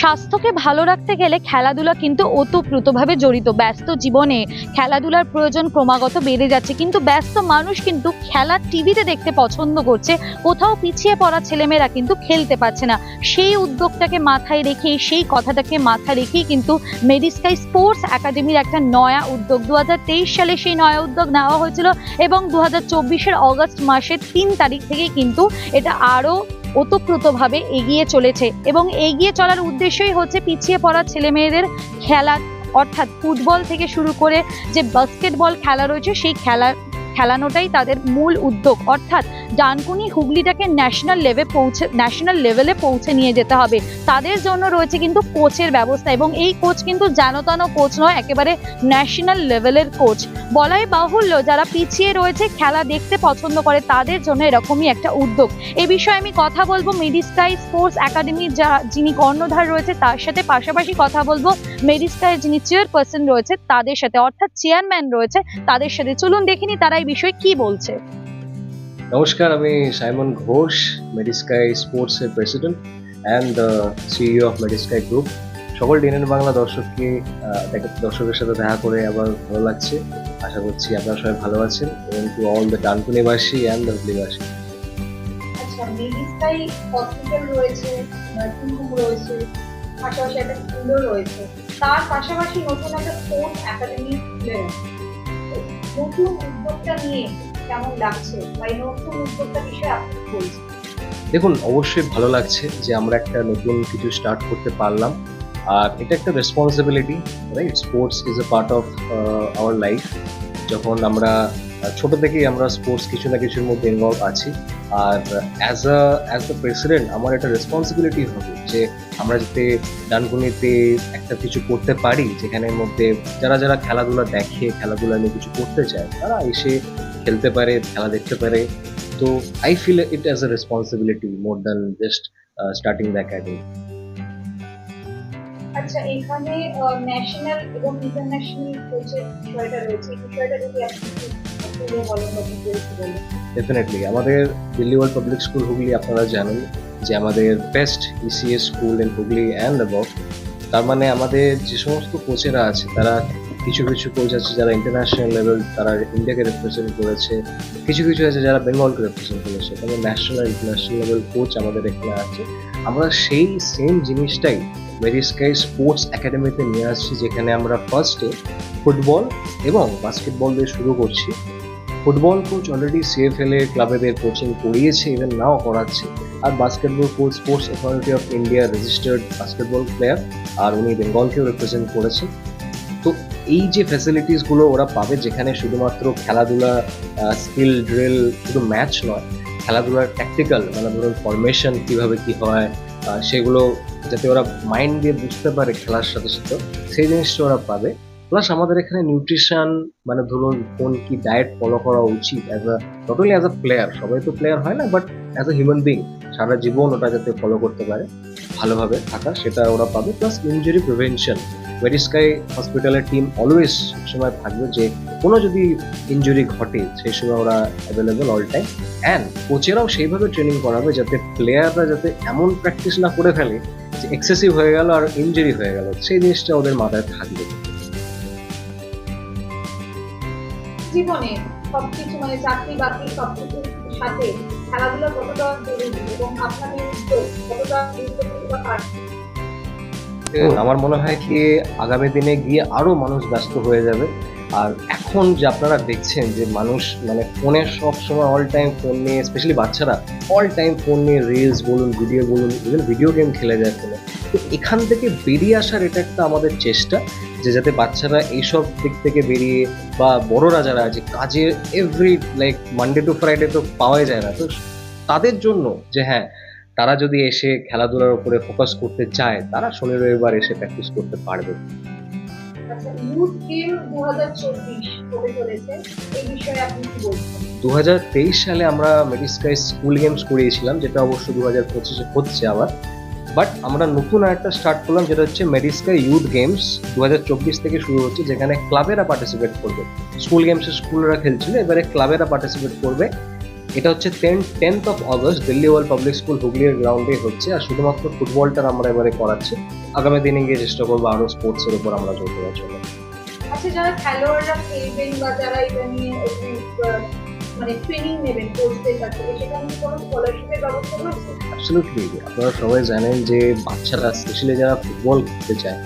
স্বাস্থ্যকে ভালো রাখতে গেলে খেলাধুলা কিন্তু ওতপ্রোতভাবে জড়িত। ব্যস্ত জীবনে খেলাধুলার প্রয়োজন ক্রমাগত বেড়ে যাচ্ছে, কিন্তু ব্যস্ত মানুষ কিন্তু খেলা টিভিতে দেখতে পছন্দ করছে, কোথাও পিছিয়ে পড়া ছেলেমেয়েরা কিন্তু খেলতে পারছে না। সেই উদ্যোগটাকে মাথায় রেখেই, সেই কথাটাকে মাথায় রেখেই কিন্তু মেডিস্কাই স্পোর্টস একাডেমির একটা নয়া উদ্যোগ দু হাজার তেইশ সালে সেই নয়া উদ্যোগ নেওয়া হয়েছিল এবং দু হাজার অগস্ট মাসের তিন তারিখ থেকেই কিন্তু এটা আরও ওতপ্রোতভাবে এগিয়ে চলেছে এবং এগিয়ে চলার উদ্দেশ্যই হচ্ছে পিছিয়ে পড়া ছেলেমেয়েদের খেলা, অর্থাৎ ফুটবল থেকে শুরু করে যে বাস্কেটবল খেলা রয়েছে, সেই খেলা খেলানোটাই তাদের মূল উদ্যোগ। অর্থাৎ ডানকুনি হুগলিটাকে ন্যাশনাল লেভে পৌঁছে ন্যাশনাল লেভেলে পৌঁছে নিয়ে যেতে হবে। তাদের জন্য রয়েছে কিন্তু কোচের ব্যবস্থা এবং এই কোচ কিন্তু জানতানো কোচ নয়, একেবারে ন্যাশনাল লেভেলের কোচ। বলাই বাহুল্য, যারা পিছিয়ে রয়েছে, খেলা দেখতে পছন্দ করে, তাদের জন্য এরকমই একটা উদ্যোগ। এ বিষয়ে আমি কথা বলব মেডিস্কাই স্পোর্টস একাডেমির যা যিনি কর্ণধার রয়েছে, তার সাথে পাশাপাশি কথা বলব মেডিস্কাইয়ের যিনি চেয়ারপারসন রয়েছে, তাদের সাথে। অর্থাৎ চেয়ারম্যান রয়েছে, তাদের সাথে। চলুন দেখিনি তারা এই বিষয়ে কি বলছে? নমস্কার আমি সাইমন ঘোষ মেডিস্কাই স্পোর্টসের president and the CEO of Medisky group সকল ডিএনএন বাংলা দর্শককে দেখা- দর্শকের সাথে দেখা করে আবার ভালো লাগছে। আশা করছি আপনারা সবাই ভালো আছেন এবং টু অল দ্য ডানকুনিবাসী অ্যান্ড দ্য হুগলিবাসী আচ্ছা মেডিস্কাই হসপিটাল রয়েছে নার্সিং হোম রয়েছে পাশাপাশি একটা স্কুলও রয়েছে। তার পাশাপাশি নতুন একটা স্পোর্টস একাডেমি খুলে নতুন উদ্যোগটা নিয়ে কেমন লাগছে? বা নতুন উদ্যোগটা বিষয়ে আপনি বলছেন? দেখুন, অবশ্যই ভালো লাগছে যে আমরা একটা নতুন কিছু স্টার্ট করতে পারলাম। আর এটা একটা responsibility right sports is a part of our life যখন আমরা ছোট থেকেই আমরা স্পোর্টস কিছু না কিছুর মধ্যে ইনভলভ আছি আর as a as the president আমার একটা রেসপন্সিবিলিটি হবে যে আমরা যাতে ডানকুনিতে একটা কিছু করতে পারি, যেখানের মধ্যে যারা যারা খেলাধুলা দেখে, খেলাধুলা নিয়ে কিছু করতে চায়, তারা এসে খেলতে পারে, খেলা দেখতে পারে। তো I feel it as a responsibility more than just starting the academy আচ্ছা এখানে ন্যাশনাল এবং ইন্টারন্যাশনাল কোচের বিষয়টা রয়েছে বিষয়টা যদি আপনি বলেন। ডেফিনেটলি আমাদের Delhi world public school Hooghly আপনারা জানেন যে আমাদের best ECS school in Hooghly and above তার মানে আমাদের যে সমস্ত কোচেরা আছে, তারা কিছু কিছু কোচ আছে যারা ইন্টারন্যাশনাল লেভেল তারা ইন্ডিয়াকে রিপ্রেজেন্ট করেছে। কিছু কিছু আছে যারা বেঙ্গলকে রিপ্রেজেন্ট করেছে। তবে ন্যাশনাল ইন্টারন্যাশনাল লেভেল কোচ আমাদের এখানে আছে। আমরা সেই সেম জিনিসটাই মেরিস্কাই স্পোর্টস একাডেমিতে নিয়ে আসছি, যেখানে আমরা ফার্স্টে ফুটবল এবং বাস্কেটবল দিয়ে শুরু করছি। ফুটবল কোচ অলরেডি সিএফএল এর ক্লাবেদের কোচিং করিয়েছে ইভেন নাও করাচ্ছে। আর basketball coach sports authority of India registered basketball player আর উনি বেঙ্গলকেও রিপ্রেজেন্ট করেছেন তো এই যে ফ্যাসিলিটিসগুলো ওরা পাবে, যেখানে শুধুমাত্র খেলাধুলা স্কিল ড্রিল শুধু ম্যাচ নয়, খেলাধুলার ট্যাকটিক্যাল মানে ধরুন ফরমেশন কীভাবে কী হয় সেগুলো যাতে ওরা মাইন্ড দিয়ে বুঝতে পারে খেলার সাথে সাথে, সেই জিনিসটা ওরা পাবে। প্লাস আমাদের এখানে নিউট্রিশন মানে ধরুন কোন কি ডায়েট ফলো করা উচিত as a not only as a player সবাই তো প্লেয়ার হয় না but as a human being সারা জীবন ওটা যাতে ফলো করতে পারে, ভালোভাবে থাকা সেটা ওরা পাবে প্লাস ইনজুরি প্রিভেনশন ওয়েরিস্কাই হসপিটালের টিম অলওয়েজ সবসময় থাকবে যে, কোনো যদি ইনজুরি ঘটে, সেই সময় ওরা অ্যাভেলেবেল অল টাইম অ্যান্ড কোচেরাও সেইভাবে ট্রেনিং করাবে যাতে প্লেয়াররা যাতে এমন প্র্যাকটিস না করে ফেলে যে এক্সেসিভ হয়ে গেল আর ইনজুরি হয়ে গেল, সেই জিনিসটা ওদের মাথায় থাকবে। জীবনে সবকিছু মানে চাকরি, বাকরি, সবকিছুর সাথে খেলাধুলা কতটা জরুরি এবং আপনাদের কতটা গুরুত্বপূর্ণ বা আমার মনে হয় কি, আগামী দিনে গিয়ে আরও মানুষ ব্যস্ত হয়ে যাবে। আর এখন যে আপনারা দেখছেন যে মানুষ মানে ফোনে সব সময় অল টাইম ফোন নিয়ে স্পেশালি বাচ্চারা অল টাইম ফোন নিয়ে রিলস বলুন ভিডিও বলুন ইভেন ভিডিও গেম খেলে যায় ফোনে। তো এখান থেকে বেরিয়ে আসার এটা একটা আমাদের চেষ্টা। যে যাতে বাচ্চারা এইসব দিক থেকে বেরিয়ে বা বড়রা যারা আছে কাজে every like Monday to Friday তো পাওয়াই যায় না। তো তাদের জন্য যে হ্যাঁ তারা যদি এসে খেলাধুলার উপরে ফোকাস করতে চায় তারা শনি রবিবার এসে প্র্যাকটিস করতে পারবে। আচ্ছা দু হাজার তেইশ সালে আমরা মেডিস্কাই স্কুল গেমস করিয়েছিলাম যেটা অবশ্য দু হাজার পঁচিশে হচ্ছে আবার। বাট আমরা নতুন একটা স্টার্ট করলাম, যেটা হচ্ছে মেডিস্কাই ইউথ গেমস দু থেকে শুরু হচ্ছে, যেখানে ক্লাবেরা পার্টিসিপেট করবে। স্কুল গেমসে স্কুলরা খেলছিল, এবারে ক্লাবেরা পার্টিসিপেট করবে। এটা হচ্ছে ten tenth of August Delhi world public school হুগলির গ্রাউন্ডে হচ্ছে, আর শুধুমাত্র ফুটবলটা আমরা এবারে করাচ্ছি। আগামী দিনে গিয়ে চেষ্টা করব আরও স্পোর্টসের উপর আমরা জোর দেওয়ার জন্য। আচ্ছা যারা খেলোয়াড়রা খেলবেন বা যারা এটা নিয়ে মানে আপনারা সবাই জানেন যে বাচ্চারা স্পেশালি যারা ফুটবল খেলতে চায়,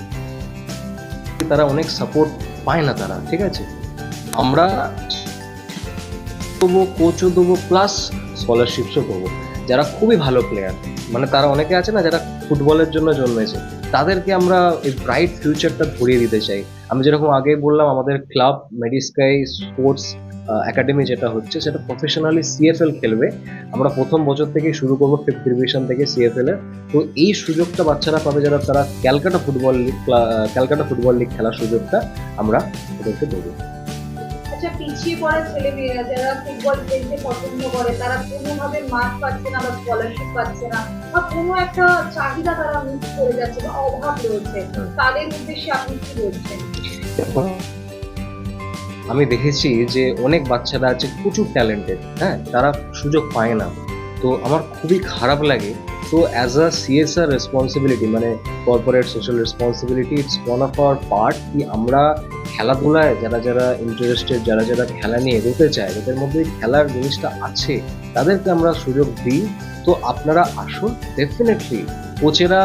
তারা অনেক সাপোর্ট পায় না তারা, ঠিক আছে? আমরা দেবো কোচও দেবো প্লাস স্কলারশিপসও দেবো। যারা খুবই ভালো প্লেয়ার মানে তারা অনেকে আছে না যারা ফুটবলের জন্য জন্মেছে। তাদেরকে আমরা এই ব্রাইট ফিউচারটা ধরিয়ে দিতে চাই। আমি যেরকম আগে বললাম, আমাদের ক্লাব মেডিস্কাই স্পোর্টস একাডেমি যেটা হচ্ছে, সেটা প্রফেশনালি সিএফএল খেলবে। আমরা প্রথম বছর থেকে শুরু করব ফিফথ ডিভিশন থেকে সিএফএল এর। তো এই সুযোগটা বাচ্চারা পাবে যারা, তারা Calcutta football league Calcutta football league খেলার সুযোগটা আমরা ওদেরকে দেবো। আচ্ছা পিছিয়ে পড়া ছেলে মেয়েরা যারা ফুটবল খেলতে পছন্দ করে, তারা কোনোভাবে মাঠ পাচ্ছে না বা স্কলারশিপ পাচ্ছে না বা কোনো একটা চাহিদা তারা মিস করে যাচ্ছে বা অভাব রয়েছে। তাদের উদ্দেশ্যে আপনি কি বলছেন আমি দেখেছি যে অনেক বাচ্চারা আছে প্রচুর ট্যালেন্টেড হ্যাঁ তারা সুযোগ পায় না তো আমার খুবই খারাপ লাগে তো অ্যাজ আ সিএসআর রেসপন্সিবিলিটি মানে corporate social responsibility it's one of our part কি আমরা খেলাধুলায় যারা যারা ইন্টারেস্টেড যারা যারা খেলা নিয়ে এগোতে চায় যাদের মধ্যে খেলার জিনিসটা আছে, তাদেরকে আমরা সুযোগ দিই। তো আপনারা আসুন ডেফিনেটলি কোচেরা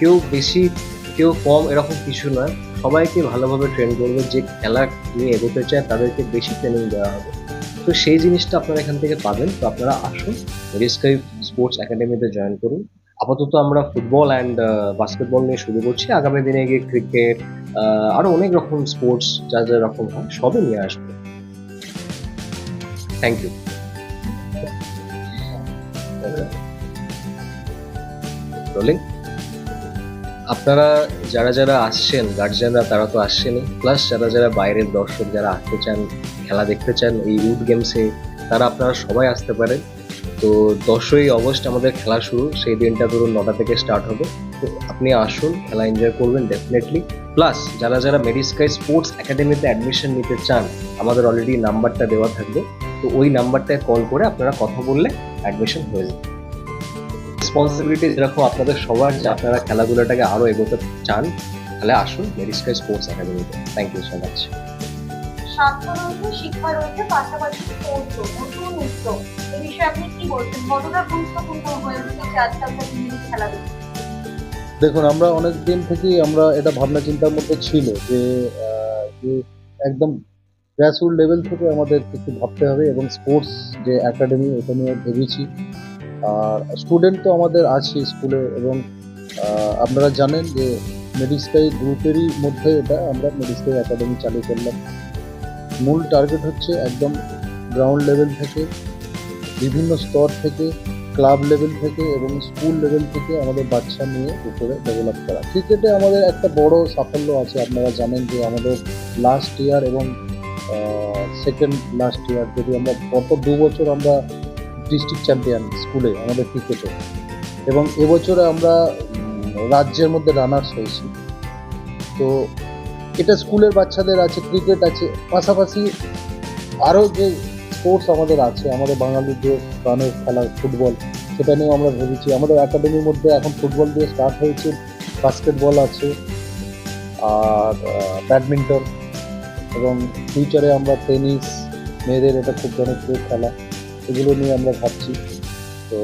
কেউ বেশি, কেউ কম এরকম কিছু নয়। সবাইকে ভালোভাবে ট্রেন করবে যে খেলা নিয়ে এগোতে চায়, তাদেরকে বেশি ট্রেনিং দেওয়া হবে। তো সেই জিনিসটা আপনারা এখান থেকে পাবেন। তো আপনারা আসুন রিস্কাই স্পোর্টস একাডেমিতে জয়েন করুন। আপাতত আমরা ফুটবল অ্যান্ড বাস্কেটবল নিয়ে শুরু করছি। আগামী দিনে গিয়ে ক্রিকেট আরও অনেক রকম স্পোর্টস যা যা রকম হয়, সবই নিয়ে আসব। থ্যাংক ইউ আপনারা যারা যারা আসছেন গার্জিয়ানরা তারা তো আসছেনই। প্লাস যারা যারা বাইরের দর্শক, যারা আসতে চান, খেলা দেখতে চান, এই ইউথ গেমসে তারা আপনারা সবাই আসতে পারেন। তো দশই অগস্ট আমাদের খেলা শুরু, সেই দিনটা ধরুন নটা থেকে স্টার্ট হবে। তো আপনি আসুন, খেলা এনজয় করবেন ডেফিনেটলি প্লাস যারা যারা মেডিস্কাই স্পোর্টস একাডেমিতে অ্যাডমিশন নিতে চান, আমাদের অলরেডি নাম্বারটা দেওয়া থাকবে। তো ওই নাম্বারটায় কল করে আপনারা কথা বললে অ্যাডমিশন হয়ে যাবে। রেসপন্সিবিলিটি যেরকম আপনাদের সবার, যে আপনারা খেলাধুলাটাকে আরও এগোতে চান, তাহলে আসুন মেডিস্কাই স্পোর্টস একাডেমিতে থ্যাংক ইউ সো মাচ রয়েছে শিক্ষা রয়েছে, পাশাপাশি নতুন এ বিষয়ে আপনি কি বলছেন? কতটা গুরুত্বপূর্ণ হয়ে উঠেছে আজকালকার দেখুন, আমরা অনেক দিন থেকেই আমরা এটা ভাবনা চিন্তার মধ্যে ছিল যে একদম গ্রাসরুট লেভেল থেকে আমাদের কিছু ভাবতে হবে এবং স্পোর্টস যে একাডেমি এটা নিয়ে ভেবেছি। আর স্টুডেন্ট তো আমাদের আছে স্কুলে এবং আপনারা জানেন যে মেডিস্কাই গ্রুপেরই মধ্যে এটা আমরা মেডিস্কাই একাডেমি চালু করলাম। মূল টার্গেট হচ্ছে একদম গ্রাউন্ড লেভেল থেকে, বিভিন্ন স্তর থেকে ক্লাব লেভেল থেকে এবং স্কুল লেভেল থেকে আমাদের বাচ্চা নিয়ে উপরে ডেভেলপ করা। ক্রিকেটে আমাদের একটা বড় সাফল্য আছে, আপনারা জানেন যে আমাদের লাস্ট ইয়ার এবং সেকেন্ড লাস্ট ইয়ার যদি আমরা গত দু বছর আমরা ডিস্ট্রিক্ট চ্যাম্পিয়ন স্কুলে আমাদের ক্রিকেটে এবং এবছরে আমরা রাজ্যের মধ্যে রানার্স হয়েছি। তো এটা স্কুলের বাচ্চাদের আছে ক্রিকেট আছে। পাশাপাশি আরও যে স্পোর্টস আমাদের আছে, আমাদের বাঙালির যে প্রাণের খেলা ফুটবল সেটা নিয়েও আমরা ভেবেছি। আমাদের একাডেমির মধ্যে এখন ফুটবল দিয়ে স্টার্ট হয়েছে বাস্কেটবল আছে, আর ব্যাডমিন্টন এবং ফিউচারে আমরা টেনিস মেয়েদের এটা খুব জনপ্রিয় খেলা, এগুলো নিয়ে আমরা ভাবছি। তো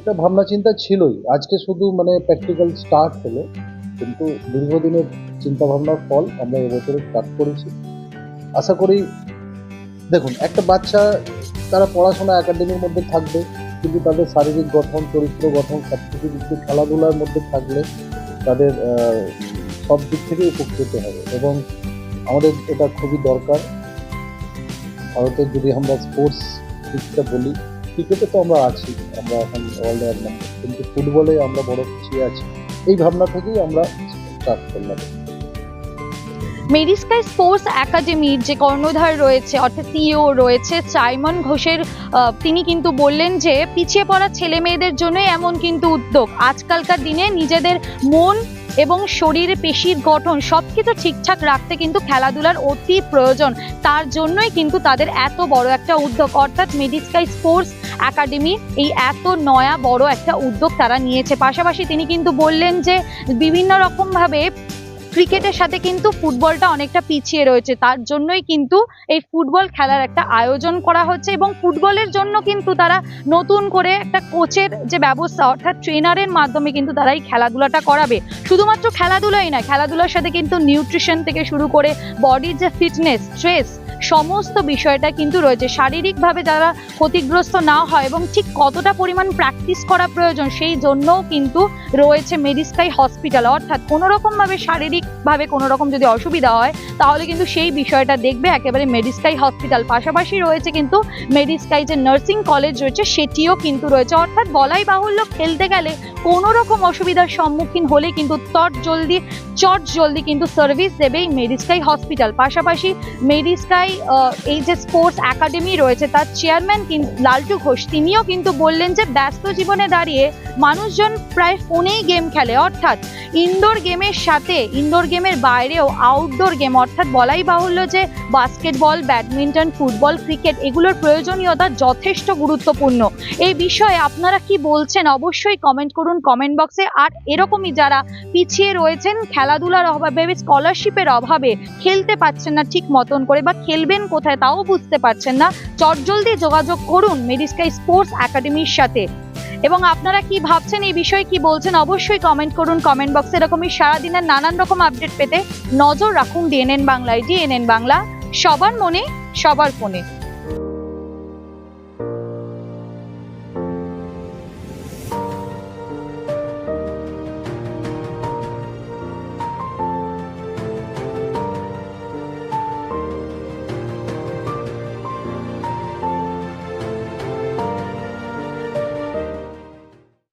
এটা ভাবনা চিন্তা ছিলই। আজকে শুধু মানে প্র্যাকটিক্যাল স্টার্ট হলো। কিন্তু দীর্ঘদিনের চিন্তা ভাবনার ফল আমরা এবছরে স্টার্ট করেছি। আশা করি, দেখুন, একটা বাচ্চা তারা পড়াশোনা একাডেমির মধ্যে থাকবে, কিন্তু তাদের শারীরিক গঠন, চরিত্র গঠন সব কিছু দিয়ে খেলাধুলার মধ্যে থাকলে তাদের সব দিক থেকে উপকৃত হবে। এবং আমাদের এটা খুবই দরকার। ভারতের যদি আমরা স্পোর্টস দিকটা বলি ক্রিকেটে তো আমরা আছি, আমরা এখন ওয়ার্ল্ড কিন্তু ফুটবলে আমরা বড় পিছিয়ে আছি। এই ভাবনা থেকেই আমরা স্টার্ট করলাম। মেডিস্কাই স্পোর্টস একাডেমির যে কর্ণধার রয়েছে, অর্থাৎ সিও রয়েছে সাইমন ঘোষের তিনি কিন্তু বললেন যে, পিছিয়ে পড়া ছেলে মেয়েদের জন্যই এমন কিন্তু উদ্যোগ। আজকালকার দিনে নিজেদের মন এবং শরীরে, পেশির গঠন সব কিছু ঠিকঠাক রাখতে কিন্তু খেলাধুলার অতি প্রয়োজন। তার জন্যই কিন্তু তাদের এত বড় একটা উদ্যোগ। অর্থাৎ মেডিস্কাই স্পোর্টস একাডেমি এই এত নয়া বড় একটা উদ্যোগ তারা নিয়েছে। পাশাপাশি তিনি কিন্তু বললেন যে বিভিন্ন রকমভাবে ক্রিকেটের সাথে কিন্তু ফুটবলটা অনেকটা পিছিয়ে রয়েছে। তার জন্যই কিন্তু এই ফুটবল খেলার একটা আয়োজন করা হচ্ছে এবং ফুটবলের জন্য কিন্তু তারা নতুন করে একটা কোচের যে ব্যবস্থা, অর্থাৎ ট্রেনারের মাধ্যমে কিন্তু তারা এই খেলাধুলাটা করাবে। শুধুমাত্র খেলাধুলাই না খেলাধুলার সাথে কিন্তু নিউট্রিশন থেকে শুরু করে বডির যে ফিটনেস, স্ট্রেস সমস্ত বিষয়টা কিন্তু রয়েছে। শারীরিকভাবে যারা ক্ষতিগ্রস্ত না হয় এবং ঠিক কতটা পরিমাণ প্র্যাকটিস করা প্রয়োজন সেই জন্যও কিন্তু রয়েছে মেডিস্কাই হসপিটাল অর্থাৎ কোনো রকমভাবে শারীরিকভাবে কোনো রকম যদি অসুবিধা হয়, তাহলে কিন্তু সেই বিষয়টা দেখবে একেবারে মেডিস্কাই হসপিটাল পাশাপাশি রয়েছে কিন্তু মেডিস্কাই যে নার্সিং কলেজ রয়েছে, সেটিও কিন্তু রয়েছে। অর্থাৎ বলাই বাহুল্য, খেলতে গেলে কোনো রকম অসুবিধার সম্মুখীন হলে কিন্তু তট জলদি, চট জলদি কিন্তু সার্ভিস দেবে মেডিস্কাই হসপিটাল পাশাপাশি মেডিস্কাই এই যে স্পোর্টস একাডেমি রয়েছে, তার চেয়ারম্যান কিন্তু লালটু ঘোষ, তিনিও কিন্তু বললেন যে ব্যস্ত জীবনে দাঁড়িয়ে মানুষজন প্রায় ফোনেই গেম খেলে। অর্থাৎ ইনডোর গেমের সাথে ইনডোর গেমের বাইরেও আউটডোর গেম অর্থাৎ বলাই বাহুল্য যে বাস্কেটবল ব্যাডমিন্টন ফুটবল ক্রিকেট এগুলোর প্রয়োজনীয়তা যথেষ্ট গুরুত্বপূর্ণ। এই বিষয়ে আপনারা কি বলছেন? অবশ্যই কমেন্ট করুন কমেন্ট বক্সে আর এরকমই যারা পিছিয়ে রয়েছেন, খেলাধুলার অভাবে স্কলারশিপের অভাবে খেলতে পারছেন না ঠিক মতন করে বা খেলবেন কোথায় তাও বুঝতে পারছেন না, চটজলদি যোগাযোগ করুন মেডিস্কাই স্পোর্টস একাডেমির সাথে। এবং আপনারা কি ভাবছেন, এই বিষয়ে কি বলছেন, অবশ্যই কমেন্ট করুন। কমেন্ট বক্সে এরকমই সারাদিনের নানান রকম আপডেট পেতে নজর রাখুন ডিএনএন বাংলায় ডিএনএন বাংলা সবার মনে, সবার ফোনে।